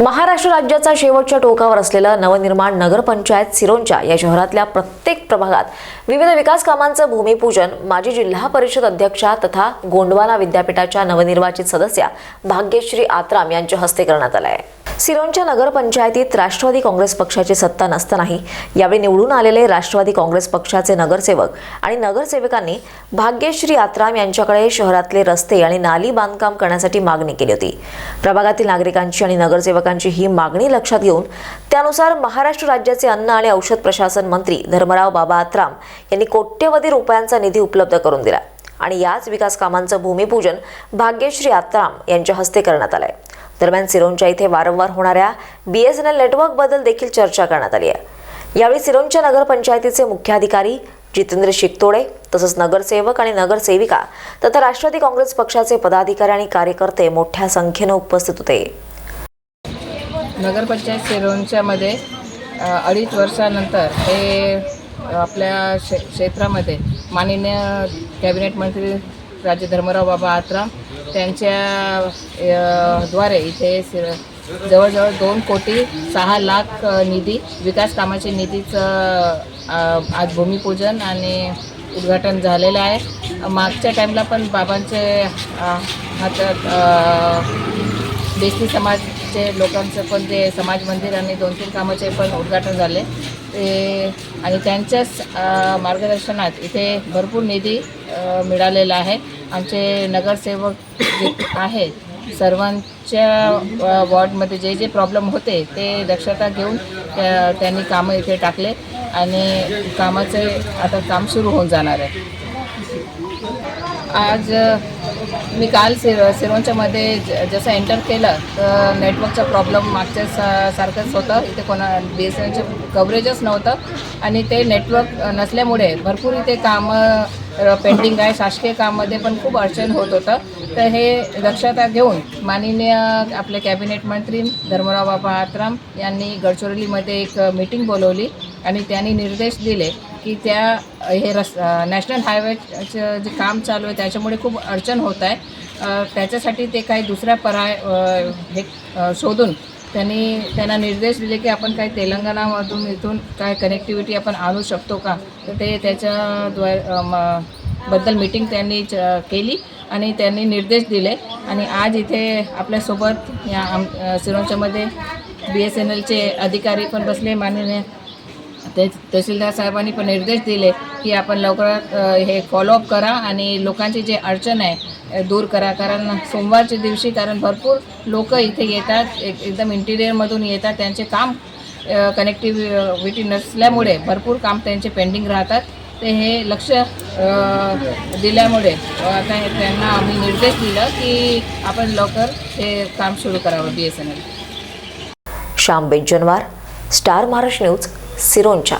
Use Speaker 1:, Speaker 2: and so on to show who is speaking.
Speaker 1: महाराष्ट्र राज्याचा शेवटच्या टोकावर असलेलं नवनिर्माण नगरपंचायत सिरोंचा या शहरातल्या प्रत्येक प्रभागात विविध विकास कामांचं भूमिपूजन माजी जिल्हा परिषद अध्यक्षा तथा गोंडवाना विद्यापीठाच्या नवनिर्वाचित सदस्या भाग्यश्री आत्राम यांच्या हस्ते करण्यात आलं आहे. सिरोंच्या नगरपंचायतीत राष्ट्रवादी काँग्रेस पक्षाची सत्ता नसतानाही यावेळी निवडून आलेले राष्ट्रवादी काँग्रेस पक्षाचे नगरसेवक आणि नगरसेवकांनी भाग्यश्री आत्राम यांच्याकडे शहरातले रस्ते आणि नाली बांधकाम करण्यासाठी मागणी केली होती. प्रभागातील नागरिकांची आणि नगरसेवकांची ही मागणी लक्षात घेऊन त्यानुसार महाराष्ट्र राज्याचे अन्न आणि औषध प्रशासन मंत्री धर्मराव बाबा आत्राम यांनी कोट्यवधी रुपयांचा निधी उपलब्ध करून दिला आणि याच विकास कामांचं भूमिपूजन भाग्यश्री आत्राम यांच्या हस्ते करण्यात आलंय. दरम्यान सिरोंच्या इथे वारंवार होणाऱ्या बी एस एन एल नेटवर्कबद्दल देखील चर्चा करण्यात आली आहे. यावेळी सिरोंच्या नगरपंचायतीचे मुख्याधिकारी जितेंद्र शिकतोडे तसंच नगरसेवक आणि नगरसेविका तथा राष्ट्रवादी काँग्रेस पक्षाचे पदाधिकारी आणि कार्यकर्ते मोठ्या संख्येनं उपस्थित होते.
Speaker 2: नगरपंचायत सिरोंच्यामध्ये अडीच वर्षानंतर हे आपल्या क्षेत्रामध्ये माननीय कॅबिनेट मंत्री राजे धर्मराव बाबा आत्राम त्यांच्या द्वारे इथे जवळजवळ दोन कोटी सहा लाख निधी विकास कामाचे निधीचं आज भूमिपूजन आणि उद्घाटन झालेलं आहे. मागच्या टाईमला पण बाबांचे हातात देशी बेस्ती समाजचे लोकांचं पण ते समाज मंदिर आणि दोन तीन कामाचे पण उद्घाटन झाले. ते आणि त्यांच्याच मार्गदर्शनात इथे भरपूर निधी मिळालेला आहे. आमचे नगरसेवक जे आहेत. सर्वांच्या वॉर्डमध्ये जे जे प्रॉब्लेम होते ते दक्षता घेऊन त्या त्यांनी कामं इथे टाकले आणि कामाचे आता काम सुरू होऊन जाणार आहे. आज मी काल सिर सिरोंच्यामध्ये ज- जसं एंटर केलं तर नेटवर्कचा प्रॉब्लेम मागच्या सा सारखंच होतं. इथे कोणा बी एस एनचे कव्हरेजच नव्हतं आणि ते नेटवर्क नसल्यामुळे भरपूर इथे कामं पेंडिंग आहे. शासकीय काममध्ये पण खूप अडचण होत होतं. तर हे दक्षता घेऊन माननीय आपले कॅबिनेट मंत्री धर्मराव बाबा आत्राम यांनी गडचिरोलीमध्ये एक मीटिंग बोलवली आणि त्यांनी निर्देश दिले की त्या हे रस नॅशनल हायवेचं जे काम चालू आहे त्याच्यामुळे खूप अडचण होत आहे. त्याच्यासाठी ते काही दुसऱ्या पर्याय हे शोधून त्यांनी त्यांना निर्देश दिले की आपण काही तेलंगणामधून इथून काय कनेक्टिव्हिटी आपण आणू शकतो का? तर ते त्याच्याद्वारे बद्दल मीटिंग त्यांनी च- केली आणि त्यांनी निर्देश दिले. आणि आज इथे आपल्यासोबत या आम सिरोंच्यामध्ये बी एस एन एलचे अधिकारी पण बसले. माननीय ते तहसीलदार साहेबांनी पण निर्देश दिले की आपण लवकरात हे फॉलोअप करा आणि लोकांची जे अडचण आहे दूर करा. कारण सोमवारच्या दिवशी कारण भरपूर लोक इथे येतात एक एकदम इंटिरियरमधून येतात. त्यांचे काम कनेक्टिव्हिटी नसल्यामुळे भरपूर काम त्यांचे पेंडिंग राहतात. ते हे लक्ष दिल्यामुळे आता त्यांना आम्ही निर्देश दिला की आपण लवकर हे काम सुरू करावं B S N L
Speaker 1: Shyam Benjanwar star Maharashtra news Sironcha.